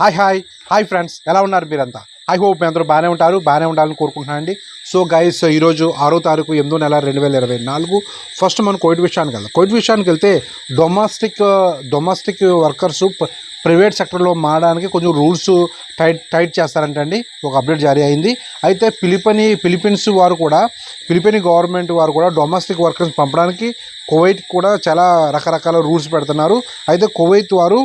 Hi hi hi friends ఎలా ఉన్నారు మీరంతా? ఐ హోప్ మీ అందరూ బాగానే ఉంటారు బాగానే ఉండాలని కోరుకుంటున్నాను అండి సో గైస్ ఈరోజు ఆరో తారీఖు ఎనిమిదో నెల రెండు వేల ఇరవై నాలుగు ఫస్ట్ మనం కోవిడ్ విషయానికి వెళ్దాం. కోవిడ్ విషయానికి వెళ్తే డొమెస్టిక్ డొమెస్టిక్ వర్కర్స్ ప్రైవేట్ సెక్టర్లో మారడానికి కొంచెం రూల్స్ టైట్ టైట్ చేస్తారంటండి ఒక అప్డేట్ జారీ అయింది. అయితే ఫిలిపని ఫిలిపీన్స్ వారు కూడా ఫిలిపీని గవర్నమెంట్ వారు కూడా డొమెస్టిక్ వర్కర్స్ పంపడానికి కువైట్ కూడా చాలా రకరకాల రూల్స్ పెడుతున్నారు. అయితే కువైత్ వారు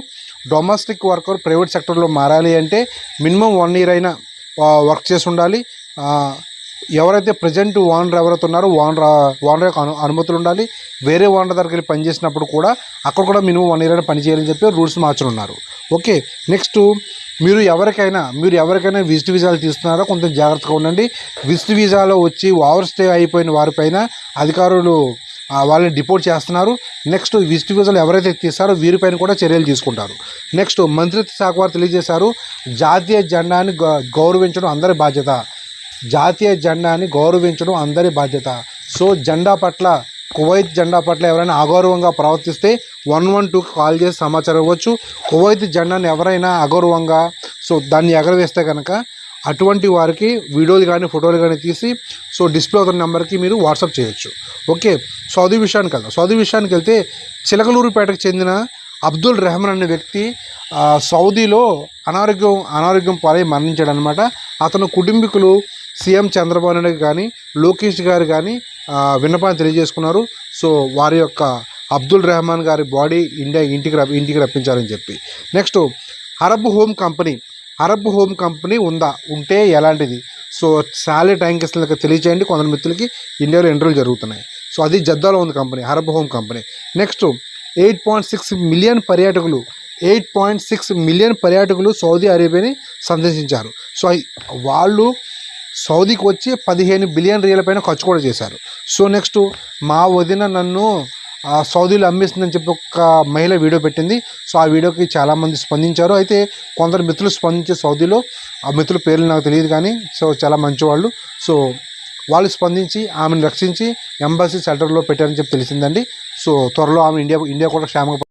డొమెస్టిక్ వర్కర్ ప్రైవేట్ సెక్టర్లో మారాలి అంటే మినిమం వన్ ఇయర్ అయినా వర్క్ చేసి ఉండాలి. ఎవరైతే ప్రజెంట్ ఓనర్ ఎవరైతే ఉన్నారో ఓనర్ ఓనర్ యొక్క అను అనుమతులు ఉండాలి. వేరే ఓనర్ దగ్గరికి వెళ్ళి పనిచేసినప్పుడు కూడా అక్కడ కూడా మినిమం వన్ ఇయర్ అయినా పని చేయాలని చెప్పి రూల్స్ మార్చనున్నారు. ఓకే నెక్స్ట్ మీరు ఎవరికైనా మీరు ఎవరికైనా విజిట్ వీసాలు తీస్తున్నారో కొంచెం జాగ్రత్తగా ఉండండి. విజిట్ వీసాలో వచ్చి ఓవర్ స్టే అయిపోయిన వారిపైన అధికారులు వాళ్ళని డిపోర్ట్ చేస్తున్నారు. నెక్స్ట్ విజిట్ వీసాలు ఎవరైతే తీస్తారో వీరిపైన కూడా చర్యలు తీసుకుంటారు. నెక్స్ట్ మంత్రిత్వ శాఖ వారు తెలియజేశారు జాతీయ జెండాని గౌరవించడం అందరి బాధ్యత. జాతీయ జెండాని గౌరవించడం అందరి బాధ్యత. సో జెండా పట్ల కువైత్ జెండా పట్ల ఎవరైనా అగౌరవంగా ప్రవర్తిస్తే వన్ వన్ టూకి కాల్ చేసి సమాచారం ఇవ్వచ్చు. కువైత్ జెండాని ఎవరైనా అగౌరవంగా సో దాన్ని ఎగరవేస్తే కనుక అటువంటి వారికి వీడియోలు కానీ ఫోటోలు కానీ తీసి సో డిస్ప్లే అవుతున్న నెంబర్కి మీరు వాట్సాప్ చేయొచ్చు. ఓకే? సౌదీ విషయానికి వెళ్దాం. సౌదీ విషయానికి వెళ్తే చిలకలూరుపేటకు చెందిన అబ్దుల్ రెహమాన్ అనే వ్యక్తి సౌదీలో అనారోగ్యం అనారోగ్యం పాలై మరణించాడనమాట అతను కుటుంబీకులు సీఎం చంద్రబాబు నాయుడు కానీ లోకేష్ గారు కానీ విన్నపాన్ని తెలియజేసుకున్నారు. సో వారి యొక్క అబ్దుల్ రెహమాన్ గారి బాడీ ఇండియా ఇంటికి ఇంటికి రప్పించారని చెప్పి. Next Arab home company. Arab home company ఉందా? ఉంటే ఎలాంటిది? సో శాలరీ ట్యాంక్ ఇస్తున్న తెలియచేయండి కొందరు మిత్రులకి ఇండియాలో ఇంటర్వ్యూలు జరుగుతున్నాయి. సో అది జద్దాలో ఉంది company Arab home company. Next eight point six million పర్యాటకులు ఎయిట్ పాయింట్ సిక్స్ మిలియన్ పర్యాటకులు సౌదీ అరేబియాని సందర్శించారు. సో వాళ్ళు సౌదీకి వచ్చి పదిహేను బిలియన్ రియల పైన ఖర్చు కూడా చేశారు. సో నెక్స్ట్ మా వదిన నన్ను సౌదీలో అమ్మేస్తుందని చెప్పి ఒక మహిళ వీడియో పెట్టింది. సో ఆ వీడియోకి చాలామంది స్పందించారు. అయితే కొందరు మిత్రులు స్పందించే సౌదీలో ఆ మిత్రుల పేర్లు నాకు తెలియదు కానీ సో చాలా మంచివాళ్ళు. సో వాళ్ళు స్పందించి ఆమెను రక్షించి ఎంబసీ సెంటర్లో పెట్టారని చెప్పి తెలిసిందండి. సో త్వరలో ఆమె ఇండియా ఇండియా కూడా క్షేమంగా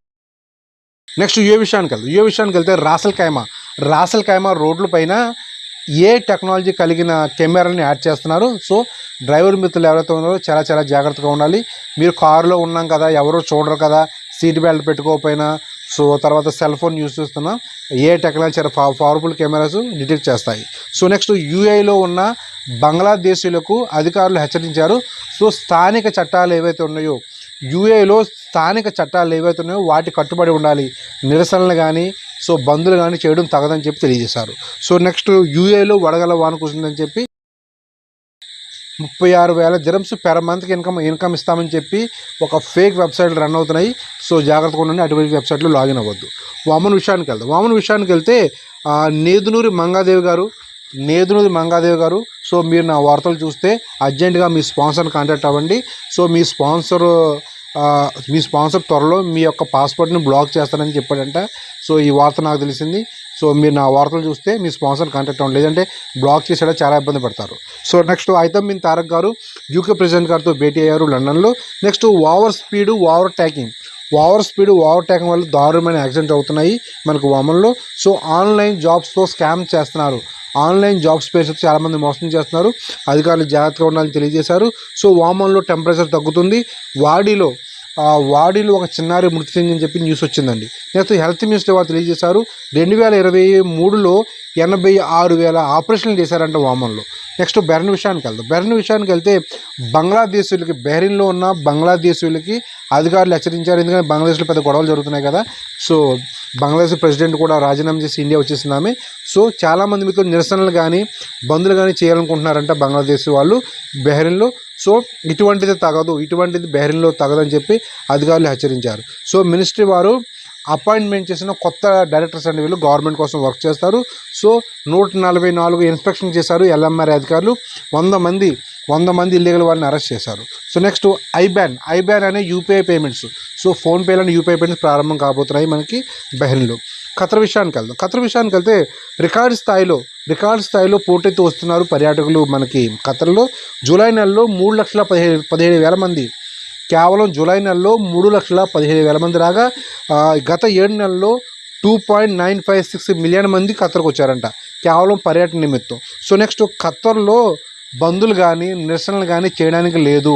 నెక్స్ట్ యువ విషయానికి వెళ్తాం యువ విషయానికి వెళ్తే రాసల్ ఖైమా. రాసల్ ఖైమా రోడ్ల పైన ఏ టెక్నాలజీ కలిగిన కెమెరాని యాడ్ చేస్తున్నారు. సో డ్రైవర్ మిత్రులు ఎవరైతే ఉన్నారో చాలా చాలా జాగ్రత్తగా ఉండాలి. మీరు కారులో ఉన్నాం కదా ఎవరో చూడరు కదా సీట్ బెల్ట్ పెట్టుకోకపోయినా సో తర్వాత సెల్ ఫోన్ యూస్ చేస్తున్నా ఏ టెక్నాలజీ పవర్ఫుల్ కెమెరాస్ డిటెక్ట్ చేస్తాయి. సో నెక్స్ట్ యూఏలో ఉన్న బంగ్లాదేశీయులకు అధికారులు హెచ్చరించారు. సో స్థానిక చట్టాలు ఏవైతే ఉన్నాయో యూఏలో స్థానిక చట్టాలు ఏవైతే ఉన్నాయో వాటి కట్టుబడి ఉండాలి. నిరసనలు కానీ సో బందులు కానీ చేయడం తగదని చెప్పి తెలియజేశారు. సో నెక్స్ట్ యూఏలో వడగల వాన కురిసిందని చెప్పి ముప్పై ఆరు వేల దిరమ్స్ పెర మంత్కి ఇన్కమ్ ఇన్కమ్ ఇస్తామని చెప్పి ఒక ఫేక్ వెబ్సైట్లు రన్ అవుతున్నాయి. సో జాగ్రత్తగా ఉండండి అటువంటి వెబ్సైట్లో లాగిన్ అవ్వద్దు. వామన్ విషయానికి వెళ్దాం. వామన్ విషయానికి వెళ్తే నేదునూరి మంగాదేవి గారు నేదునూరి మంగాదేవి గారు సో మీరు నా వార్తలు చూస్తే అర్జెంటుగా మీ స్పాన్సర్ని కాంటాక్ట్ అవ్వండి. సో మీ స్పాన్సర్ మీ స్పాన్సర్ త్వరలో మీ యొక్క పాస్పోర్ట్ని బ్లాక్ చేస్తానని చెప్పాడంట. సో ఈ వార్త నాకు తెలిసింది. సో మీరు నా వార్తలు చూస్తే మీ స్పాన్సర్ కాంటాక్ట్ అవ్వండి. లేదంటే బ్లాక్ చేసేలా చాలా ఇబ్బంది పడతారు. సో నెక్స్ట్ అయితే బిన్ తారక్ గారు యూకే ప్రెసిడెంట్ గారితో భేటీ అయ్యారు లండన్లో. Next over speed overtaking. Over speed overtaking వల్ల దారుణమైన యాక్సిడెంట్ అవుతున్నాయి మనకు వామన్లో. సో ఆన్లైన్ జాబ్స్తో స్కామ్ చేస్తున్నారు ఆన్లైన్ జాబ్స్ పేర్స్ చాలామంది మోసం చేస్తున్నారు. అధికారులు జాగ్రత్తగా ఉండాలని తెలియజేశారు. సో వామన్లో టెంపరేచర్ తగ్గుతుంది. వాడిలో వాడిలో ఒక చిన్నారి మృతి చెందని చెప్పి న్యూస్ వచ్చిందండి. నెక్స్ట్ హెల్త్ మినిస్టర్ వారు తెలియజేశారు. రెండు వేల ఇరవై మూడులో ఎనభై ఆరు వేల ఆపరేషన్లు చేశారంట వామన్లో. నెక్స్ట్ బెరన్ విషయానికి వెళ్దాం. బెరన్ విషయానికి వెళ్తే బంగ్లాదేశీయులకి బెహ్రిన్లో ఉన్న బంగ్లాదేశీయులకి అధికారులు హెచ్చరించారు. ఎందుకంటే బంగ్లాదేశ్లో పెద్ద గొడవలు జరుగుతున్నాయి కదా. సో బంగ్లాదేశ్ ప్రెసిడెంట్ కూడా రాజీనామా చేసి ఇండియా వచ్చేసింది సో చాలామంది మీతో నిరసనలు కానీ బంధులు కానీ చేయాలనుకుంటున్నారంట బంగ్లాదేశ్ వాళ్ళు బెహ్రిన్లో సో ఇటువంటిది తగదు ఇటువంటిది బెహ్రిన్లో తగదని చెప్పి అధికారులు హెచ్చరించారు. సో మినిస్ట్రీ వారు అపాయింట్మెంట్ చేసిన కొత్త డైరెక్టర్స్ అండి వీళ్ళు. గవర్నమెంట్ కోసం వర్క్ చేస్తారు. సో నూట నలభై నాలుగు ఇన్స్పెక్షన్ చేశారు ఎల్ఎంఆర్ అధికారులు. వంద మంది వంద మంది ఇల్లీగల్ వాళ్ళని అరెస్ట్ చేశారు. సో నెక్స్ట్ ఐబ్యాన్ ఐబ్యాన్ అనే యూపీఐ పేమెంట్స్. సో ఫోన్పేలోని యూపీఐ పేమెంట్స్ ప్రారంభం కాబోతున్నాయి మనకి బెహ్రిన్లో. ఖతర్ విషయానికి వెళ్దాం. ఖతర్ విషయానికి వెళ్తే రికార్డు స్థాయిలో రికార్డ్ స్థాయిలో పోటీతో వస్తున్నారు పర్యాటకులు మనకి ఖతర్లో. జూలై నెలలో మూడు లక్షల పదిహేడు పదిహేడు వేల మంది కేవలం జూలై నెలలో మూడు లక్షల పదిహేడు వేల మంది రాగా గత ఏడు నెలల్లో two point nine five six million మంది ఖత్తర్కి వచ్చారంట. కేవలం పర్యటన నిమిత్తం. సో నెక్స్ట్ ఖత్తర్లో బంధులు కానీ నిరసనలు కానీ చేయడానికి లేదు.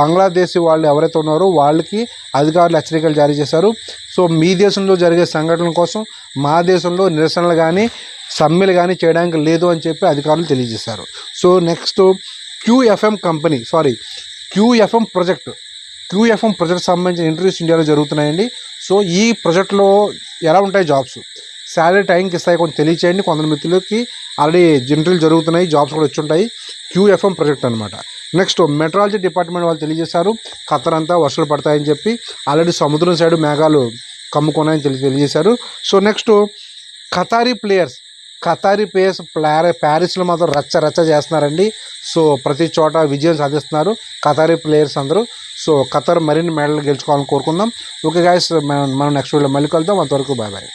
బంగ్లాదేశ్ వాళ్ళు ఎవరైతే ఉన్నారో వాళ్ళకి అధికారులు హెచ్చరికలు జారీ చేశారు. సో మీ దేశంలో జరిగే సంఘటనల కోసం మా దేశంలో నిరసనలు కానీ సమ్మెలు కానీ చేయడానికి లేదు అని చెప్పి అధికారులు తెలియజేశారు. So next QFM company sorry QFM project QFM project సంబంధించిన ఇంటర్వ్యూస్ ఇండియాలో జరుగుతున్నాయండి. సో ఈ ప్రాజెక్ట్లో ఎలా ఉంటాయి జాబ్స్? శాలరీ టైంకి ఇస్తాయి కొంచెం తెలియచేయండి కొందరు మిత్రులకి. ఆల్రెడీ ఇంటర్వ్యూలు జరుగుతున్నాయి జాబ్స్ కూడా వచ్చి ఉంటాయి క్యూఎఫ్ఎం ప్రాజెక్ట్ అనమాట నెక్స్ట్ మెట్రాలజీ డిపార్ట్మెంట్ వాళ్ళు తెలియజేశారు. ఖతర్ అంతా వర్షాలు పడతాయని చెప్పి ఆల్రెడీ సముద్రం సైడ్ మేఘాలు కమ్ముకున్నాయని తెలి తెలియజేశారు. So next Qatari players. Qatari players ప్లార ప్యారిస్లో మాత్రం రచ్చ రచ్చ చేస్తున్నారండి. సో ప్రతి చోట విజయం సాధిస్తున్నారు ఖతారీ ప్లేయర్స్ అందరూ. సో ఖతర్ మరిన్ని మెడల్ గెలుచుకోవాలని కోరుకుందాం. ఓకే గాయస్ మనం మనం నెక్స్ట్ వీడియో మళ్ళీ కలుద్దాం. అంతవరకు బాయ్ బాయ్